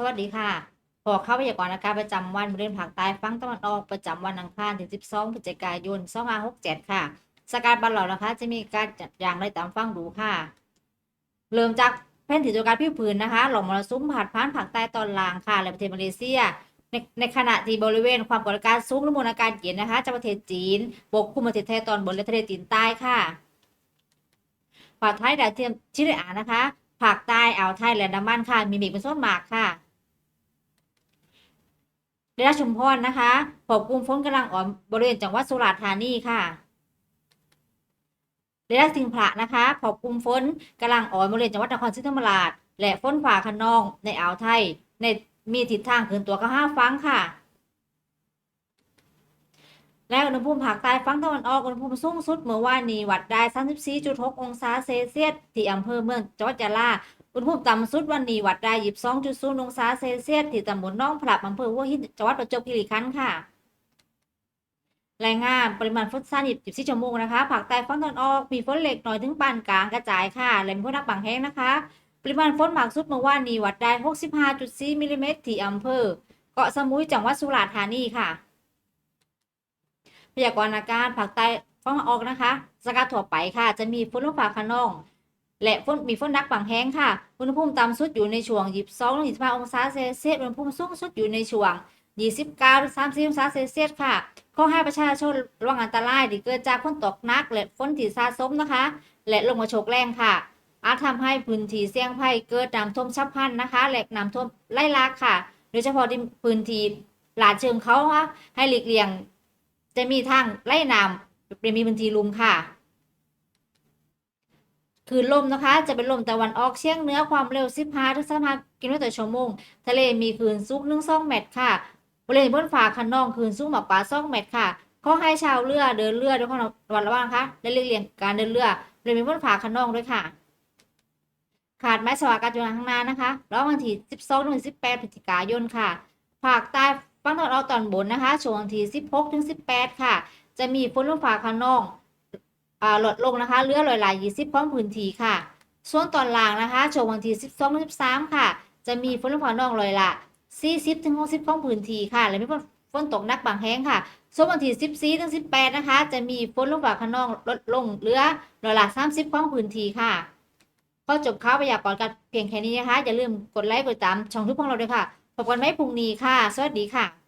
สวัสดีค่ะขอเข้าพยากรณ์อากาศประจำวันบริเวณภาคใต้ฝั่งตะวันออกประจำวันอังคารถึง 12 พฤศจิกายน 2567 ค่ะ สกาดบันหลอดนะคะ จะมีการจัดอย่างไรตามฟังดูค่ะ เริ่มจากแผ่นที่ตัวการพิพื้นนะคะหลงมรสุมผ่านผ่านภาคใต้ตอนล่างค่ะ และประเทศมาเลเซียในในขณะที่บริเวณความกดอากาศสูงและมวลอากาศเย็นนะคะจากประเทศจีนปกคลุมประเทศไทยตอนบนและทะเลจีนใต้ค่ะภาคไทยดาวเทียมชิริอานะคะภาคใต้อ่าวไทยและอันดามันค่ะ มีเมฆเป็นส่วนมากค่ะ ได้รับชุมพรนะคะพบกลุ่มฝนกำลังอ่อนบริเวณจังหวัดสุราษฎร์ธานีค่ะได้รับสิงห์พระนะคะพบกลุ่มฝนกำลังอ่อนบริเวณจังหวัดนครศรีธรรมราช และฝนฝ่าคะนองในอ่าวไทย ในมีทิศทางขึ้นตัวก็ห้าฟังค่ะ และอุณหภูมิภาคใต้ฝั่งตะวันออกอุณหภูมิสูงสุดเมื่อวานนี้วัดได้ 34.6 องศาเซลเซียสที่อำเภอเมืองจังหวัดยะลา อุณหภูมิต่ำสุดวันนี้วัดได้22.0องศาเซลเซียสที่ตำบลน้องพลับอำเภอหัวหินจังหวัดประจวบคีรีขันธ์ค่ะรายงานปริมาณฝนฟ้า24ชั่วโมงนะคะภาคใต้ฝั่งตะวันออกมีฝนเล็กน้อยถึงปานกลางกระจายค่ะและมีฝนหนักบางแห่งนะคะ ปริมาณฝนมากสุดเมื่อวานนี้วัดได้65.4มิลลิเมตรที่อำเภอเกาะสมุยจังหวัดสุราษฎร์ธานีค่ะพยากรณ์อากาศภาคใต้ฝั่งตะวันออกนะคะ สกัดทั่วไปค่ะ จะมีฝนลงฟ้าขนอง และฝนมีฝนนักบางแห่งค่ะ อุณหภูมิต่ำสุดอยู่ในช่วง 22-25 องศาเซลเซียส อุณหภูมิสูงสุดอยู่ในช่วง 29-30 องศาเซลเซียสค่ะ ข้อให้ประชาชนระวังอันตรายที่เกิดจากฝนตกหนัก และฝนที่สะสมนะคะ และลมกระโชกแรงค่ะ อาจทำให้พื้นที่เสี่ยงภัยเกิดน้ำท่วมฉับพลันนะคะ และน้ำท่วมไล่ลากค่ะ โดยเฉพาะที่พื้นที่ลาดเชิงเขาค่ะ ให้หลีกเลี่ยง จะมีทางไล่น้ำเป็นมีพื้นที่ลุมค่ะ คืนลมนะคะ จะเป็นลมตะวันออกเฉียงเหนือความเร็ว 15ถึง35กิโลเมตรต่อชั่วโมง ทะเลมีคลื่นสูง1-2เมตรค่ะบริเวณบนฝาคันนองคลื่นสูงมากกว่า2เมตรค่ะขอให้ชาวเรือเดินเรือด้วยความระมัดระวังนะคะและเลี่ยงเลี่ยงการเดินเรือบริเวณบนฝาคันนองด้วยค่ะ ขาดไม้สวาการจุฬาข้างหน้านะคะแล้ววันที่ 12ถึง18พฤศจิกายนค่ะภาคใต้ฝั่งตะวันออกตอนบนนะคะช่วงวันที่ 16ถึง18 ค่ะ จะมีฝนลงฟ้าคะนนอง ลดลงนะคะเลือลอยลาย20ของพื้นที่ค่ะ ส่วนตอนล่างนะคะช่วงวันที่12ถึง13ค่ะ จะมีฝนลงฟ้านองลอยละ40ถึง60ของพื้นที่ค่ะ และมีฝนฝนตกหนักบางแห่งค่ะส่วนวันที่14ถึง18นะคะ จะมีฝนลงฟ้าคะนองลดลงเหลือลอยละ30ของพื้นที่ค่ะก็จบข่าวพยากรณ์กันเพียงแค่นี้นะคะ อย่าลืมกดไลค์กดติดตามช่องทุกของเราด้วยค่ะพบกันไหมพรุ่งนี้ค่ะ สวัสดีค่ะ